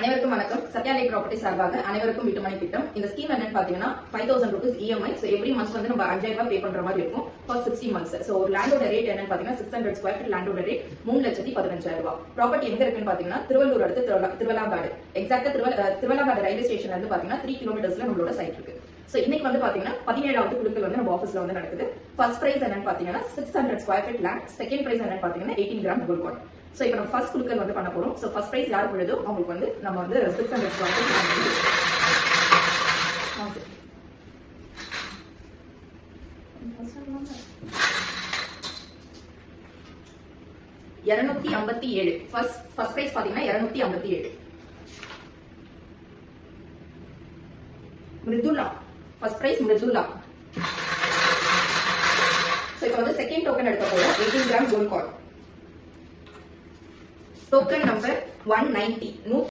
அனைவருக்கும் வணக்கம். சத்யாலய் ப்ராப்பர்ட்டி சார்பாக அனைவருக்கும் வீட்டுமனை திட்டம். இந்த ஸ்கீம் என்னன்னு பாத்தீங்கன்னா five thousand rupees EMI so every months வந்து நம்ம அஞ்சாயிரம் ரூபாய் பே பண்ற மாதிரி இருக்கும் ஃபர்ஸ்ட் சிக்ஸ்டி மந்த்ஸ் ஸோ ஒரு லேண்டோட ரேட் என்னன்னு பாத்தீங்கன்னா சிக்ஸ் ஹண்ட்ரட் ஸ்கொயர் ஃபீட் லேண்டோட ரேட் மூணு லட்சத்தி பதினஞ்சாயிரம் ரூபாய். ப்ராப்பர்ட்டி எங்க இருக்குன்னு பாத்தீங்கன்னா திருவள்ளூர் அடுத்து திருவள்ளா- திருவள்ளாங்காடு எக்ஸாக்டா திருவள்ள திருவள்ளாங்காடு ரயில்வே ஸ்டேஷன்ல இருந்து பாத்தீங்கன்னா த்ரீ கிலோமீட்டர்ஸ்ல நம்மளோட சைட் இருக்கு. ஸோ இன்னைக்கு வந்து பாத்தீங்கன்னா பதினேழாவது குழுக்கள் வந்து நம்ம ஆஃபீஸ்ல வந்து நடக்குது. ஃபர்ஸ்ட் பிரைஸ் என்னன்னு பாத்தீங்கன்னா six hundred square feet land second prize என்னன்னு பாத்தீங்கன்னா எயிட்டீன் கிராம் கோல்ட் ஸோ இப்போ நம்ம ஃபர்ஸ்ட் குழுக்கள் வந்து பண்ண போகிறோம் ஸோ ஃபர்ஸ்ட் ப்ரைஸ் யாருக்கு விழுதோ அவங்களுக்கு வந்து நம்ம வந்து சிக்ஸ் ஹண்ட்ரட் ஸ்கொயர் ஃபீட் வந்து ஆ, இருநூத்தி ஐம்பத்தி ஏழு. ஃபர்ஸ்ட் ஃபர்ஸ்ட் ப்ரைஸ் பாத்தீங்கன்னா இருநூத்தி ஐம்பத்தி ஏழு. Mridula first prize Mridula so இப்போ வந்து செகண்ட் டோக்கன் எடுக்க போகிறோம் eighteen gram gold card token number one ninety